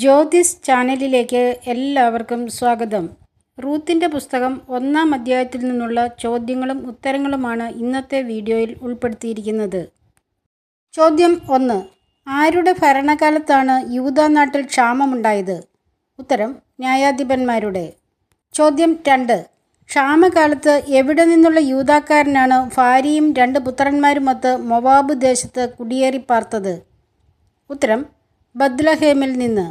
ജ്യോതിസ് ചാനലിലേക്ക് എല്ലാവർക്കും സ്വാഗതം. റൂത്തിന്റെ പുസ്തകം ഒന്നാം അധ്യായത്തിൽ നിന്നുള്ള ചോദ്യങ്ങളും ഉത്തരങ്ങളുമാണ് ഇന്നത്തെ വീഡിയോയിൽ ഉൾപ്പെടുത്തിയിരിക്കുന്നത്. ചോദ്യം ഒന്ന് ആരുടെ ഭരണകാലത്താണ് യൂത നാട്ടിൽ ക്ഷാമമുണ്ടായത്? ഉത്തരം ന്യായാധിപന്മാരുടെ. ചോദ്യം രണ്ട് ക്ഷാമകാലത്ത് എവിടെ നിന്നുള്ള യൂതാക്കാരനാണ് ഭാര്യയും രണ്ട് പുത്രന്മാരുമൊത്ത് മൊവാബ് ദേശത്ത് കുടിയേറി പാർത്തത്? ഉത്തരം ബദ്ലഹേമിൽ നിന്ന്.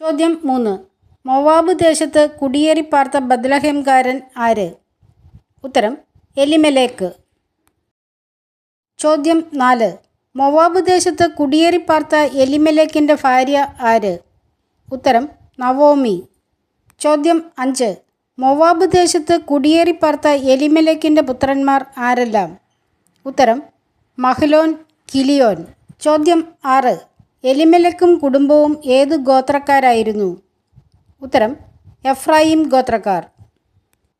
ചോദ്യം മൂന്ന്. മൊവാബ് ദേശത്ത് കുടിയേറി പാർത്ത ബദ്ലഹേംകാരൻ ആര്? ഉത്തരം എലിമലേക്ക്. ചോദ്യം നാല്. മൊവാബ് ദേശത്ത് കുടിയേറി പാർത്ത എലിമെലേക്കിന്റെ ഭാര്യ ആര്? ഉത്തരം നവോമി. ചോദ്യം അഞ്ച്. മൊവാബ് ദേശത്ത് കുടിയേറി പാർത്ത എലിമെലേക്കിന്റെ പുത്രന്മാർ ആരെല്ലാം? ഉത്തരം മഹ്ലോൻ കിലിയോൻ. ചോദ്യം ആറ്. എലിമെലക്കും കുടുംബവും ഏത് ഗോത്രക്കാരായിരുന്നു? ഉത്തരം എഫ്രായിം ഗോത്രക്കാർ.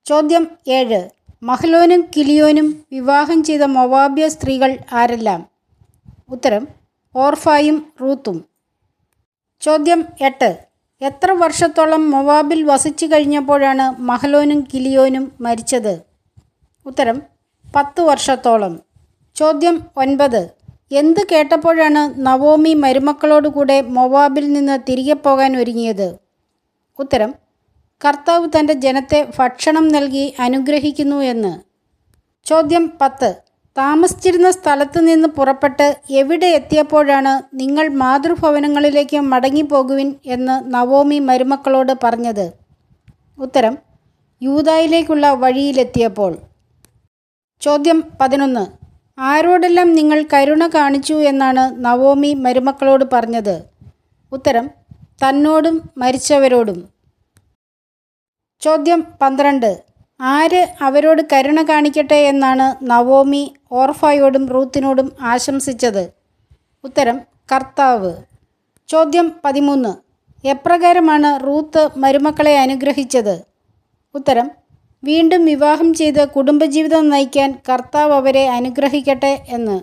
ചോദ്യം ഏഴ് മഹ്ലോനും കിലിയോനും വിവാഹം ചെയ്ത മൊവാബ്യ സ്ത്രീകൾ ആരെല്ലാം? ഉത്തരം ഓർഫായും റൂത്തും. ചോദ്യം എട്ട് എത്ര വർഷത്തോളം മൊവാബിൽ വസിച്ചു കഴിഞ്ഞപ്പോഴാണ് മഹ്ലോനും കിലിയോനും മരിച്ചത്? ഉത്തരം പത്ത് വർഷത്തോളം. ചോദ്യം ഒൻപത് എന്ത് കേട്ടപ്പോഴാണ് നവോമി മരുമക്കളോടുകൂടെ മൊവാബിൽ നിന്ന് തിരികെ പോകാൻ ഒരുങ്ങിയത്? ഉത്തരം കർത്താവ് തന്റെ ജനത്തെ ഭക്ഷണം നൽകി അനുഗ്രഹിക്കുന്നു എന്ന്. ചോദ്യം പത്ത് താമസിച്ചിരുന്ന സ്ഥലത്ത് നിന്ന് പുറപ്പെട്ട് എവിടെ എത്തിയപ്പോഴാണ് നിങ്ങൾ മാതൃഭവനങ്ങളിലേക്ക് മടങ്ങിപ്പോകുവിൻ എന്ന് നവോമി മരുമക്കളോട് പറഞ്ഞത്? ഉത്തരം യൂതായിലേക്കുള്ള വഴിയിലെത്തിയപ്പോൾ. ചോദ്യം പതിനൊന്ന് ആരോടെല്ലാം നിങ്ങൾ കരുണ കാണിച്ചു എന്നാണ് നവോമി മരുമക്കളോട് പറഞ്ഞത്. ഉത്തരം തന്നോടും മരിച്ചവരോടും. ചോദ്യം പന്ത്രണ്ട് ആര് അവരോട് കരുണ കാണിക്കട്ടെ എന്നാണ് നവോമി ഓർഫായോടും റൂത്തിനോടും ആശംസിച്ചത്. ഉത്തരം കർത്താവ്. ചോദ്യം പതിമൂന്ന് എപ്രകാരമാണ് റൂത്ത് മരുമക്കളെ അനുഗ്രഹിച്ചത്? ഉത്തരം വീണ്ടും വിവാഹം ചെയ്ത് കുടുംബജീവിതം നയിക്കാൻ കർത്താവ് അവരെ അനുഗ്രഹിക്കട്ടെ എന്ന്.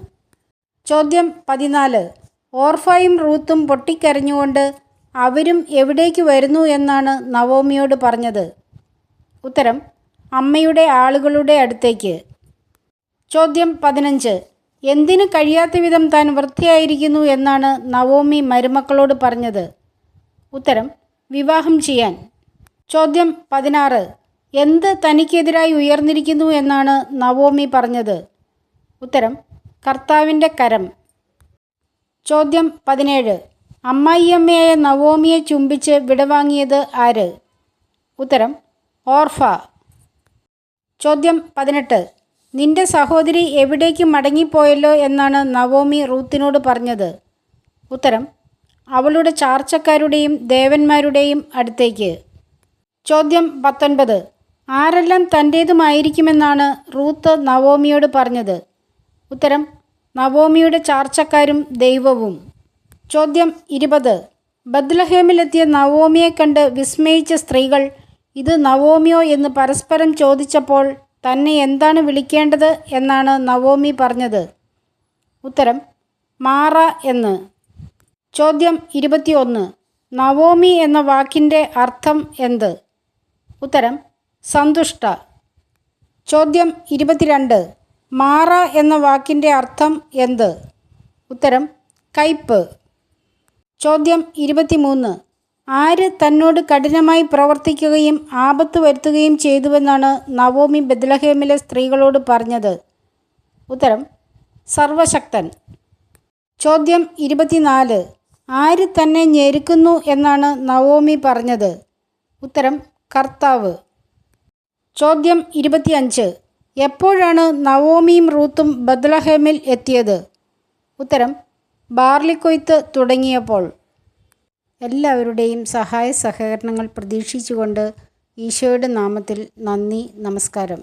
ചോദ്യം പതിനാല്. ഓർഫയും റൂത്തും പൊട്ടിക്കരഞ്ഞുകൊണ്ട് അവരും എവിടേക്ക് വരുന്നു എന്നാണ് നവോമിയോട് പറഞ്ഞത്. ഉത്തരം അമ്മയുടെ ആളുകളുടെ അടുത്തേക്ക്. ചോദ്യം പതിനഞ്ച്. എന്തിനു കഴിയാത്ത വിധം താൻ വൃത്തിയായിരിക്കുന്നു എന്നാണ് നവോമി മരുമക്കളോട് പറഞ്ഞത്. ഉത്തരം വിവാഹം ചെയ്യാൻ. ചോദ്യം പതിനാറ്. എന്ത് തനിക്കെതിരായി ഉയർന്നിരിക്കുന്നു എന്നാണ് നവോമി പറഞ്ഞത്? ഉത്തരം കർത്താവിന്റെ കരം. ചോദ്യം പതിനേഴ് അമ്മായിയമ്മയായ നവോമിയെ ചുംബിച്ച് വിടവാങ്ങിയത് ആര്? ഉത്തരം ഓർഫ. ചോദ്യം പതിനെട്ട് നിന്റെ സഹോദരി എവിടേക്ക് മടങ്ങിപ്പോയല്ലോ എന്നാണ് നവോമി റൂത്തിനോട് പറഞ്ഞത്. ഉത്തരം അവളുടെ ചാർച്ചക്കാരുടെയും ദേവന്മാരുടെയും അടുത്തേക്ക്. ചോദ്യം പത്തൊൻപത് ആരെല്ലാം തന്റേതുമായിരിക്കുമെന്നാണ് റൂത്ത് നവോമിയോട് പറഞ്ഞത്. ഉത്തരം നവോമിയുടെ ചാർച്ചക്കാരും ദൈവവും. ചോദ്യം ഇരുപത്. ബദ്ലഹേമിലെത്തിയ നവോമിയെ കണ്ട് വിസ്മയിച്ച സ്ത്രീകൾ ഇത് നവോമിയോ എന്ന് പരസ്പരം ചോദിച്ചപ്പോൾ തന്നെ എന്താണ് വിളിക്കേണ്ടത് എന്നാണ് നവോമി പറഞ്ഞത്. ഉത്തരം മാറ എന്ന്. ചോദ്യം ഇരുപത്തിയൊന്ന്. നവോമി എന്ന വാക്കിന്റെ അർത്ഥം എന്ത്? ഉത്തരം സന്തുഷ്ട. ചോദ്യം ഇരുപത്തിരണ്ട്. മാറ എന്ന വാക്കിന്റെ അർത്ഥം എന്ത്? ഉത്തരം കയ്പ്. ചോദ്യം ഇരുപത്തിമൂന്ന്. ആര് തന്നോട് കഠിനമായി പ്രവർത്തിക്കുകയും ആപത്ത് വരുത്തുകയും ചെയ്തുവെന്നാണ് നവോമി ബദ്ലഹേമിലെ സ്ത്രീകളോട് പറഞ്ഞത്. ഉത്തരം സർവശക്തൻ. ചോദ്യം ഇരുപത്തിനാല്. ആര് തന്നെ ഞെരുക്കുന്നു എന്നാണ് നവോമി പറഞ്ഞത്. ഉത്തരം കർത്താവ്. ചോദ്യം ഇരുപത്തിയഞ്ച്. എപ്പോഴാണ് നവോമിയും റൂത്തും ബദ്ലഹേമിൽ എത്തിയത്? ഉത്തരം ബാർലിക്കൊയ്ത്ത് തുടങ്ങിയപ്പോൾ. എല്ലാവരുടെയും സഹായ സഹകരണങ്ങൾ പ്രതീക്ഷിച്ചുകൊണ്ട് ഈശോയുടെ നാമത്തിൽ നന്ദി നമസ്കാരം.